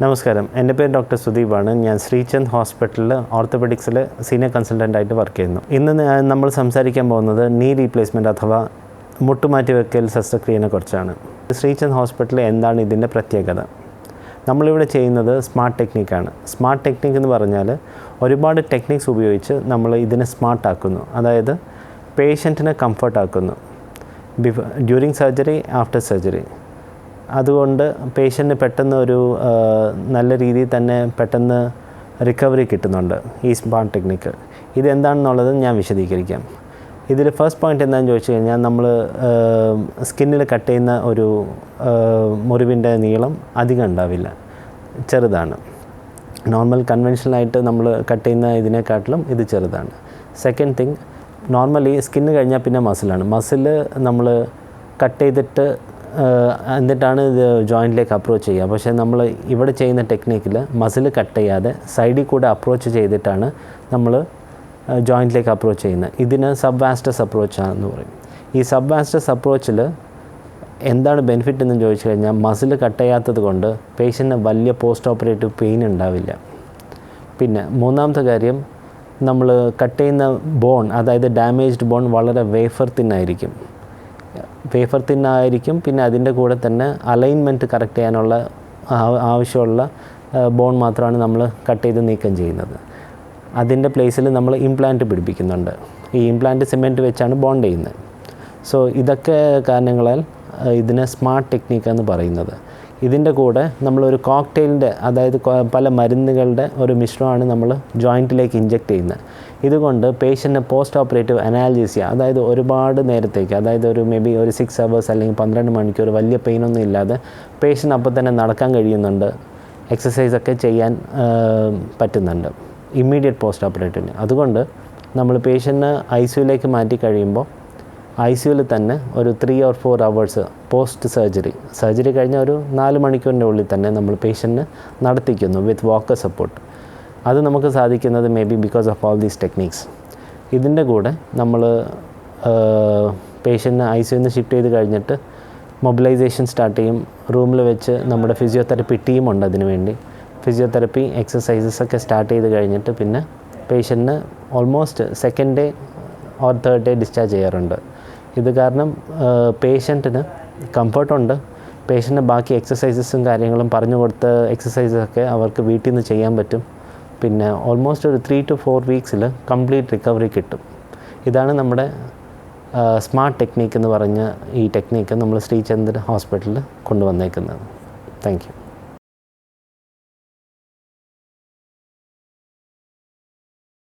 നമസ്കാരം. എന്റെ പേര് ഡോക്ടർ സുദീപാണ്. ഞാൻ ശ്രീചന്ദ് ഹോസ്പിറ്റലിൽ ഓർത്തോപെഡിക്സിൽ സീനിയർ കൺസൾട്ടന്റായിട്ട് വർക്ക് ചെയ്യുന്നു. ഇന്ന് നമ്മൾ സംസാരിക്കാൻ പോകുന്നത് നീ റീപ്ലേസ്മെന്റ് അഥവാ മുട്ടുമാറ്റി വെക്കൽ ശസ്ത്രക്രിയനെ കുറിച്ചാണ്. ശ്രീചന്ദ് ഹോസ്പിറ്റലിൽ എന്താണ് ഇതിന്റെ പ്രത്യേകത? നമ്മളിവിടെ ചെയ്യുന്നത് സ്മാർട്ട് ടെക്നിക്കാണ്. സ്മാർട്ട് ടെക്നിക്ക് എന്ന് പറഞ്ഞാൽ ഒരുപാട് ടെക്നിക്സ് ഉപയോഗിച്ച് നമ്മൾ ഇതിനെ സ്മാർട്ടാക്കുന്നു. അതായത് പേഷ്യന്റിനെ കംഫർട്ടാക്കുന്നു. Before during surgery after surgery. അതുകൊണ്ട് പേഷ്യന്റിന് പെട്ടെന്ന് ഒരു നല്ല രീതിയിൽ തന്നെ പെട്ടെന്ന് റിക്കവറി കിട്ടുന്നുണ്ട് ഈ സ്മാർട്ട് ടെക്നിക്ക് ഇതെന്താണെന്നുള്ളത് ഞാൻ വിശദീകരിക്കാം. ഇതിൽ ഫസ്റ്റ് പോയിന്റ് എന്താണെന്ന് ചോദിച്ചു കഴിഞ്ഞാൽ നമ്മൾ സ്കിന്നിൽ കട്ട് ചെയ്യുന്ന ഒരു മുറിവിന്റെ നീളം അധികം ഉണ്ടാവില്ല. ചെറുതാണ്. നോർമൽ കൺവെൻഷനലായിട്ട് നമ്മൾ കട്ട് ചെയ്യുന്ന ഇതിനെക്കാട്ടിലും ഇത് ചെറുതാണ്. സെക്കൻഡ് തിങ് നോർമലി സ്കിന്ന് കഴിഞ്ഞാൽ പിന്നെ മസിലാണ് മസിൽ നമ്മൾ കട്ട് ചെയ്തിട്ട് എന്നിട്ടാണ് ഇത് ജോയിന്റിലേക്ക് അപ്രോച്ച് ചെയ്യുക. പക്ഷേ നമ്മൾ ഇവിടെ ചെയ്യുന്ന ടെക്നിക്കിൽ മസിൽ കട്ട് ചെയ്യാതെ സൈഡിൽ കൂടെ അപ്രോച്ച് ചെയ്തിട്ടാണ് നമ്മൾ ജോയിന്റിലേക്ക് അപ്രോച്ച് ചെയ്യുന്നത്. ഇതിന് സബ് വാസ്റ്റസ് അപ്രോച്ചാണെന്ന് പറയും. ഈ സബ് വാസ്റ്റസ് അപ്രോച്ചിൽ എന്താണ് ബെനിഫിറ്റ് എന്ന് ചോദിച്ചു കഴിഞ്ഞാൽ മസിൽ കട്ട് ചെയ്യാത്തത് കൊണ്ട് പേഷ്യന്റിന് വലിയ പോസ്റ്റ് ഓപ്പറേറ്റീവ് പെയിൻ ഉണ്ടാവില്ല. പിന്നെ മൂന്നാമത്തെ കാര്യം നമ്മൾ കട്ട് ചെയ്യുന്ന ബോൺ അതായത് ഡാമേജ്ഡ് ബോൺ വളരെ വേഫർ തിന്നായിരിക്കും വേഫർ തിന്നായിരിക്കും പിന്നെ അതിന്റെ കൂടെ തന്നെ അലൈൻമെന്റ് കറക്റ്റ് ചെയ്യാനുള്ള ആവശ്യമുള്ള ബോൺ മാത്രമാണ് നമ്മൾ കട്ട് ചെയ്ത് നീക്കം ചെയ്യുന്നത്. അതിന്റെ പ്ലേസിൽ നമ്മൾ ഇംപ്ലാന്റ് പിടിപ്പിക്കുന്നുണ്ട്. ഈ ഇംപ്ലാന്റ് സിമെന്റ് വെച്ചാണ് ബോണ്ട് ചെയ്യുന്നത്. സോ ഇതൊക്കെ കാരണങ്ങളാൽ ഇതിനെ സ്മാർട്ട് ടെക്നിക്ക് എന്ന് പറയുന്നത്. ഇതിന്റെ കൂടെ നമ്മളൊരു കോക്ടെയിലിന്റെ അതായത് പല മരുന്നുകളുടെ ഒരു മിശ്രമാണ് നമ്മൾ ജോയിന്റിലേക്ക് ഇഞ്ചെക്റ്റ് ചെയ്യുന്നത്. ഇതുകൊണ്ട് പേഷ്യന്റെ പോസ്റ്റ് ഓപ്പറേറ്റീവ് അനാലിസിയ അതായത് ഒരുപാട് നേരത്തേക്ക് അതായത് ഒരു മേ ബി ഒരു സിക്സ് അവേഴ്സ് അല്ലെങ്കിൽ പന്ത്രണ്ട് മണിക്കൂർ വലിയ പെയിനൊന്നും ഇല്ലാതെ പേഷ്യന്റ് അപ്പോൾ തന്നെ നടക്കാൻ കഴിയുന്നുണ്ട്. എക്സസൈസൊക്കെ ചെയ്യാൻ പറ്റുന്നുണ്ട്. ഇമ്മീഡിയറ്റ് പോസ്റ്റ് ഓപ്പറേറ്റീവിന് അതുകൊണ്ട് നമ്മൾ പേഷ്യന്റിനെ ഐ സിയുലേക്ക് മാറ്റി കഴിയുമ്പോൾ ഐ സിയുവിൽ തന്നെ ഒരു three or four hours post surgery surgery കഴിഞ്ഞ ഒരു നാല് മണിക്കൂറിന്റെ ഉള്ളിൽ തന്നെ നമ്മൾ പേഷ്യന്റിന് നടത്തിക്കുന്നു വിത്ത് വാക്കർ സപ്പോർട്ട് അത് നമുക്ക് സാധിക്കുന്നത് maybe because of all these techniques ഇതിന്റെ കൂടെ നമ്മൾ പേഷ്യന്റിനെ ഐ നിന്ന് ഷിഫ്റ്റ് ചെയ്ത് കഴിഞ്ഞിട്ട് മൊബിലൈസേഷൻ സ്റ്റാർട്ട് ചെയ്യും. റൂമിൽ വെച്ച് നമ്മുടെ ഫിസിയോതെറപ്പി ടീമുണ്ട് അതിന് വേണ്ടി. ഫിസിയോതെറപ്പി എക്സസൈസസ് ഒക്കെ സ്റ്റാർട്ട് ചെയ്ത് കഴിഞ്ഞിട്ട് പിന്നെ പേഷ്യന്റിന് almost second day or third day discharge ചെയ്യാറുണ്ട്. ഇത് കാരണം പേഷ്യന്റിന് കംഫർട്ടുണ്ട് പേഷ്യന്റ് ബാക്കി എക്സസൈസസും കാര്യങ്ങളും പറഞ്ഞു കൊടുത്ത എക്സസൈസൊക്കെ അവർക്ക് വീട്ടിൽ നിന്ന് ചെയ്യാൻ പറ്റും. പിന്നെ ഓൾമോസ്റ്റ് ഒരു ത്രീ ടു ഫോർ വീക്സിൽ കംപ്ലീറ്റ് റിക്കവറി കിട്ടും. ഇതാണ് നമ്മുടെ സ്മാർട്ട് ടെക്നീക്ക് എന്ന് പറഞ്ഞ ഈ ടെക്നീക്ക് നമ്മൾ ശ്രീചന്ദ്ര ഹോസ്പിറ്റലിൽ കൊണ്ടുവന്നേക്കുന്നത്. Thank you